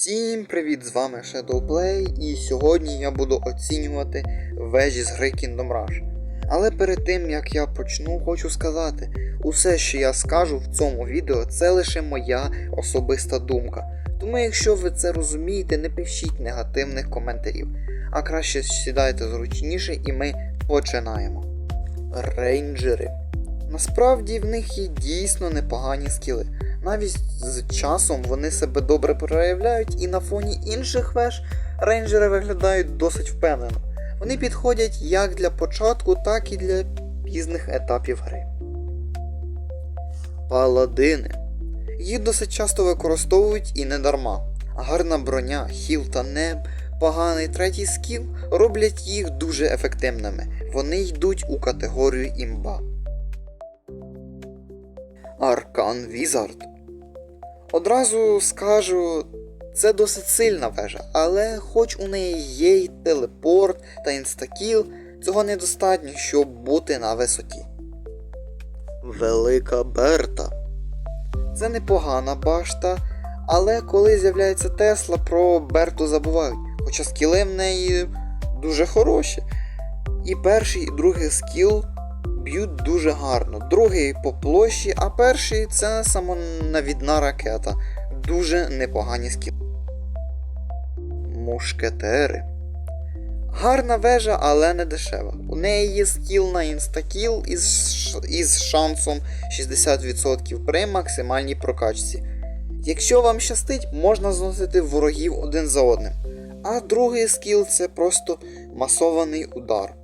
Всім привіт! З вами Shadowplay і сьогодні я буду оцінювати вежі з гри Kingdom Rush. Але перед тим як я почну, хочу сказати, усе, що я скажу в цьому відео, це лише моя особиста думка. Тому якщо ви це розумієте, не пишіть негативних коментарів, а краще сідайте зручніше і ми починаємо. Рейнджери. Насправді в них є дійсно непогані скіли. Навіть з часом вони себе добре проявляють, і на фоні інших веж рейнджери виглядають досить впевнено. Вони підходять як для початку, так і для пізних етапів гри. Паладини. Їх досить часто використовують і не дарма. Гарна броня, хіл та неб, поганий третій скіл роблять їх дуже ефективними. Вони йдуть у категорію імба. Аркан Візард. Одразу скажу, це досить сильна вежа, але хоч у неї є й телепорт та інстакіл, цього недостатньо, щоб бути на висоті. Велика Берта. Це непогана башта, але коли з'являється Тесла, про Берту забувають, хоча скіли в неї дуже хороші. І перший, і другий скіл б'ють дуже гарно. Другий по площі, а перший це самонавідна ракета. Дуже непогані скіли. Мушкетери. Гарна вежа, але не дешева. У неї є скіл на інстакіл із, із шансом 60% при максимальній прокачці. Якщо вам щастить, можна зносити ворогів один за одним. А другий скіл це просто масований удар.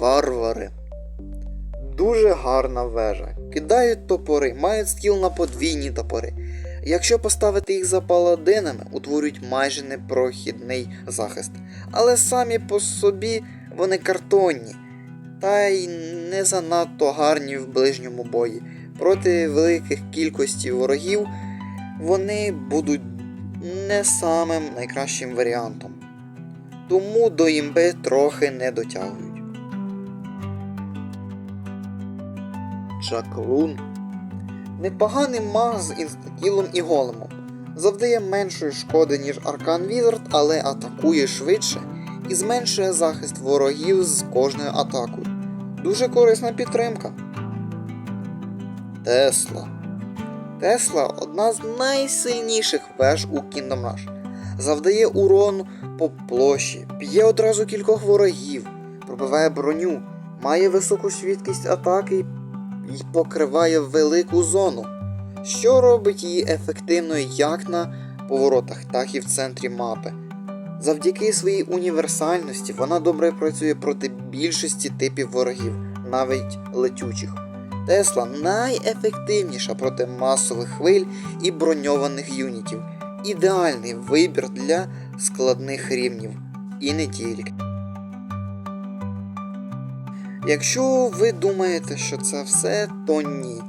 Варвари. Дуже гарна вежа. Кидають топори, мають скіл на подвійні топори. Якщо поставити їх за паладинами, утворюють майже непрохідний захист. Але самі по собі вони картонні, та й не занадто гарні в ближньому бої. Проти великих кількості ворогів вони будуть не самим найкращим варіантом. Тому до імби трохи не дотягують. Чаклун. Непоганий маг з інстакілом і големом. Завдає меншої шкоди, ніж Аркан Візард, але атакує швидше і зменшує захист ворогів з кожною атакою. Дуже корисна підтримка. Тесла. Тесла одна з найсильніших веж у Kingdom Rush. Завдає урон по площі, б'є одразу кількох ворогів, пробиває броню, має високу швидкість атаки і покриває велику зону, що робить її ефективною як на поворотах, так і в центрі мапи. Завдяки своїй універсальності вона добре працює проти більшості типів ворогів, навіть летючих. Тесла найефективніша проти масових хвиль і броньованих юнітів. Ідеальний вибір для складних рівнів. І не тільки. Якщо ви думаєте, що це все, то ні.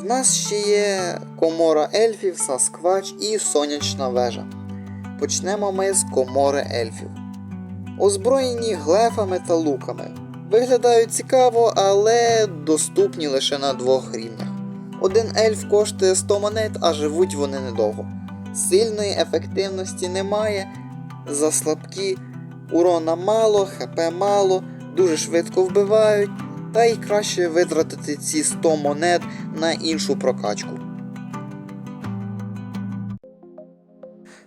В нас ще є комора ельфів, Сасквач і сонячна вежа. Почнемо ми з комори ельфів. Озброєні глефами та луками. Виглядають цікаво, але доступні лише на двох рівнях. Один ельф коштує 100 монет, а живуть вони недовго. Сильної ефективності немає, заслабкі, урона мало, хп мало, дуже швидко вбивають, та й краще витратити ці 100 монет на іншу прокачку.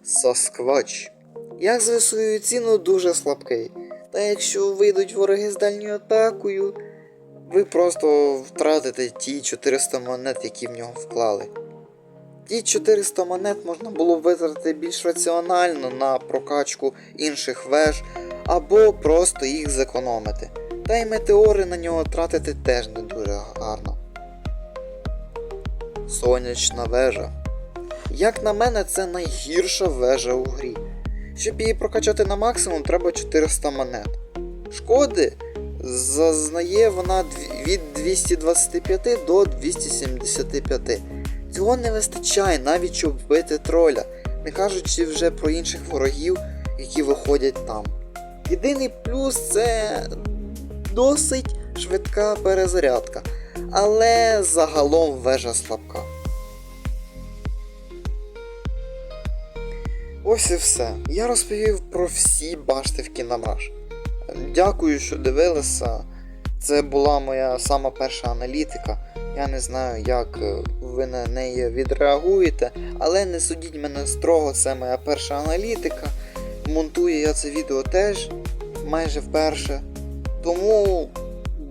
Сасквач. Як за ціну дуже слабкий. Та якщо вийдуть вороги з дальньою атакою, ви просто втратите ті 400 монет, які в нього вклали. Ті 400 монет можна було витратити більш раціонально на прокачку інших веж, або просто їх зекономити. Та й метеори на нього тратити теж не дуже гарно. Сонячна вежа. Як на мене, це найгірша вежа у грі. Щоб її прокачати на максимум, треба 400 монет. Шкоди зазнає вона від 225 до 275. Цього не вистачає навіть щоб вбити троля, не кажучи вже про інших ворогів, які виходять там. Єдиний плюс це досить швидка перезарядка, але загалом вежа слабка. Ось і все. Я розповів про всі башти в Кіндамраш. Дякую, що дивилися. Це була моя сама перша аналітика. Я не знаю, як е, ви на неї відреагуєте, але не судіть мене строго, це моя перша аналітика. Монтую я це відео теж майже вперше. Тому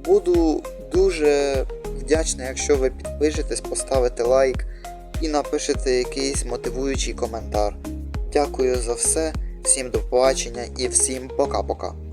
буду дуже вдячний, якщо ви підпишетесь, поставите лайк і напишете якийсь мотивуючий коментар. Дякую за все, всім до побачення і всім пока-пока.